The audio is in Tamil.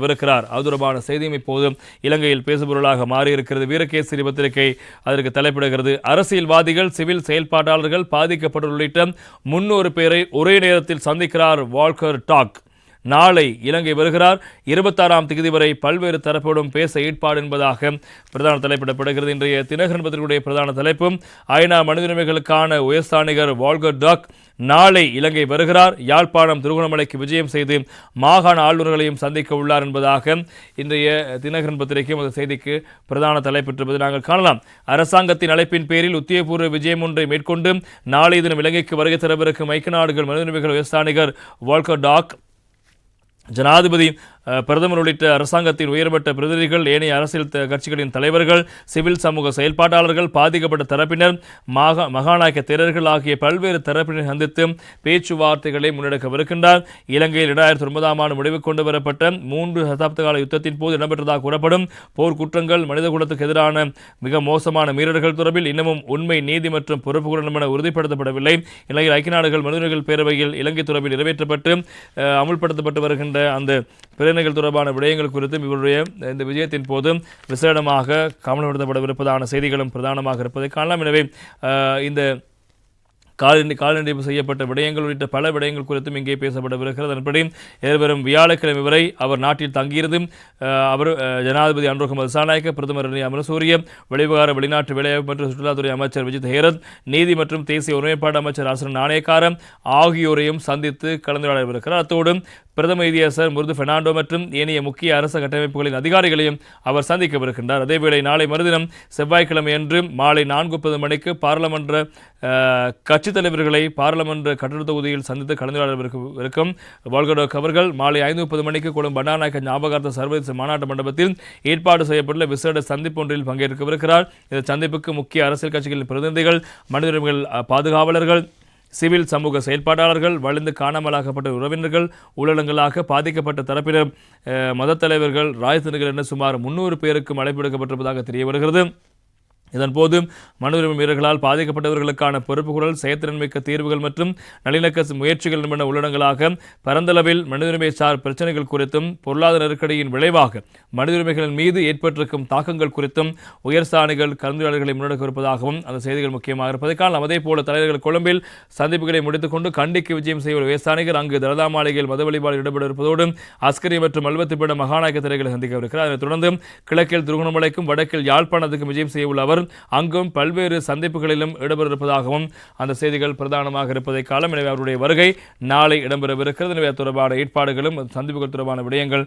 இருக்கிறார் அது தொடர்பான செய்தியும் இப்போது இலங்கையில் பேசுபொருளாக மாறியிருக்கிறது. வீரகேசரி பத்திரிகை அதற்கு தலைப்பிடுகிறது. அரசியல்வாதிகள் சிவில் செயல்பாட்டாளர்கள் பாதிக்கப்பட்டோர் உள்ளிட்ட முன்னூறு பேரை ஒரே நேரத்தில் சந்திக்கிறார் வால்கர் டாக். நாளை இலங்கை வருகிறார். இருபத்தாறாம் தேதி வரை பல்வேறு தரப்போடும் பேச ஏற்பாடு என்பதாக பிரதான தலைப்பிடப்படுகிறது. இன்றைய தினகரன் பத்திரிகையுடைய பிரதான தலைப்பும் ஐநா மனிதனுரிமைகளுக்கான உயர்ஸ்தானிகர் வால்கர் டாக் நாளை இலங்கை வருகிறார். யாழ்ப்பாணம் திருகோணமலைக்கு விஜயம் செய்து மாகாண ஆளுநர்களையும் சந்திக்க உள்ளார் என்பதாக இன்றைய தினகரன் பத்திரிகையும் அந்த செய்திக்கு பிரதான தலைப்பெற்றிருப்பதை நாங்கள் காணலாம். அரசாங்கத்தின் அழைப்பின் பேரில் உத்தியபூர்வ விஜயம் ஒன்றை மேற்கொண்டு நாளை தினம் இலங்கைக்கு வருகை தரவிருக்கும் ஐக்கிய நாடுகள் மனிதநிமைகள் உயர்ஸ்தானிகர் வால்கர் டாக் ஜனாதிபதி பிரதமர் உள்ளிட்ட அரசாங்கத்தின் உயர்மட்ட பிரதிநிதிகள் ஏனைய அரசியல் கட்சிகளின் தலைவர்கள் சிவில் சமூக செயல்பாட்டாளர்கள் பாதிக்கப்பட்ட தரப்பினர் மாகா மகாநாயக்க தேரர்கள் ஆகிய பல்வேறு தரப்பினர் சந்தித்து பேச்சுவார்த்தைகளை முன்னெடுக்கவிருக்கின்றார் இலங்கையில் இரண்டாயிரத்தி ஒன்பதாம் ஆண்டு முடிவுக்கு கொண்டு வரப்பட்ட மூன்று சதாப்த கால யுத்தத்தின் போது இடம்பெற்றதாக கூறப்படும் போர்க்குற்றங்கள் மனித குலத்துக்கு எதிரான மிக மோசமான மீறல்கள் தொடர்பில் இன்னமும் உண்மை நீதி மற்றும் பொறுப்புகளும் என உறுதிப்படுத்தப்படவில்லை. இலங்கையில் ஐக்கிய நாடுகள் மனிதர்கள் பேரவையில் இலங்கை தொடர்பில் நிறைவேற்றப்பட்டு அஹ், அமுல்படுத்தப்பட்டு வருகின்ற அந்த பிரேரணைகள் தொடர்பான விடயங்கள் குறித்தும் இவருடைய இந்த விஜயத்தின் போது விசேடமாக கவனப்படுத்தப்படவிருப்பதான செய்திகளும் பிரதானமாக இருப்பதை காணலாம். எனவே இந்த காலனி காலநிலை செய்யப்பட்ட விடயங்கள் உள்ளிட்ட பல விடயங்கள் குறித்தும் இங்கே பேசப்படவிருக்கிறது. அதன்படி எதிர்வரும் வியாழக்கிழமை வரை அவர் நாட்டில் தங்கியிருந்து அவர் ஜனாதிபதி அன்ரோகுமார் திசாநாயக்க பிரதமர் ரணில் அமரசூரிய வெளிவிவகார வெளிநாட்டு வேலைவாய்ப்பு மற்றும் சுற்றுலாத்துறை அமைச்சர் விஜித் ஹேரத் நீதி மற்றும் தேசிய ஒருமைப்பாடு அமைச்சர் அரசன் நாணயக்காரன் ஆகியோரையும் சந்தித்து கலந்துரையாடவிருக்கிறார். அத்தோடு பிரதம நீதியரசர் முருது பெர்னாண்டோ மற்றும் ஏனைய முக்கிய அரச கட்டமைப்புகளின் அதிகாரிகளையும் அவர் சந்திக்கவிருக்கின்றார் அதேவேளை நாளை மறுதினம் செவ்வாய்க்கிழமை அன்று மாலை நான்கு முப்பது மணிக்கு பாராளுமன்ற கட்சித் தலைவர்களை பாராளுமன்ற கட்டட தொகுதியில் சந்தித்து கலந்துரையாடவிருக்கும் வால்கடோக் அவர்கள் மாலை ஐந்து முப்பது மணிக்கு கொள்ளும் பண்டாநாயக்க ஞாபகார்த்த சர்வதேச மாநாட்டு மண்டபத்தில் ஏற்பாடு செய்யப்பட்டுள்ள விசேட சந்திப்பு ஒன்றில் பங்கேற்கவிருக்கிறார் இந்த சந்திப்புக்கு முக்கிய அரசியல் கட்சிகளின் பிரதிநிதிகள் மனித உரிமைகள் பாதுகாவலர்கள் சிவில் சமூக செயல்பாட்டாளர்கள் வலிந்து காணாமலாக்கப்பட்ட உறவினர்கள் ஊழலங்களாக பாதிக்கப்பட்ட தரப்பினர் மத தலைவர்கள் ராஜதந்திரிகள் என சுமார் முன்னூறு பேருக்கு அழைப்பு விடுக்கப்பட்டிருப்பதாக தெரிய வருகிறது இதன்போது மனித உரிமை மீறல்களால் பாதிக்கப்பட்டவர்களுக்கான பொறுப்புக்குரல் செயற்திறன்மிக்க தீர்வுகள் மற்றும் நல்லிணக்க முயற்சிகள் என்பன உள்ளடங்களாக பரந்தளவில் மனித உரிமை சார் பிரச்சனைகள் குறித்தும் பொருளாதார நெருக்கடியின் விளைவாக மனித உரிமைகளின் மீது ஏற்பட்டிருக்கும் தாக்கங்கள் குறித்தும் உயர் சாணிகள் கலந்துரையாடல்களை முன்னெடுக்க இருப்பதாகவும் அந்த செய்திகள் முக்கியமாக இருப்பதை காணலாம் அதே போல தலைவர்கள் கொழும்பில் சந்திப்புகளை முடித்துக்கொண்டு கண்டிக்கு விஜயம் செய்ய உயர்சாணிகள் அங்கு தலதா மாளிகையில் மத வழிபாடு ஈடுபட இருப்பதோடு அஸ்கரி மற்றும் மல்வத்திப்பிட மகாநாயக திரைகளை சந்திக்கவிருக்கிறார் அதனைத் தொடர்ந்து கிழக்கில் திருகோணமலைக்கும் வடக்கில் யாழ்ப்பாணத்துக்கும் விஜயம் செய்ய உள்ள அவர் அங்கும் பல்வேறு சந்திப்புகளிலும் இடம்பெறிருப்பதாகவும் அந்த செய்திகள் பிரதானமாக இருப்பதை காலம் எனவே அவருடைய வருகை நாளை இடம்பெறவிருக்கிறது. எனவே தொடர்பான ஏற்பாடுகளும் சந்திப்புகள் தொடர்பான விடயங்கள்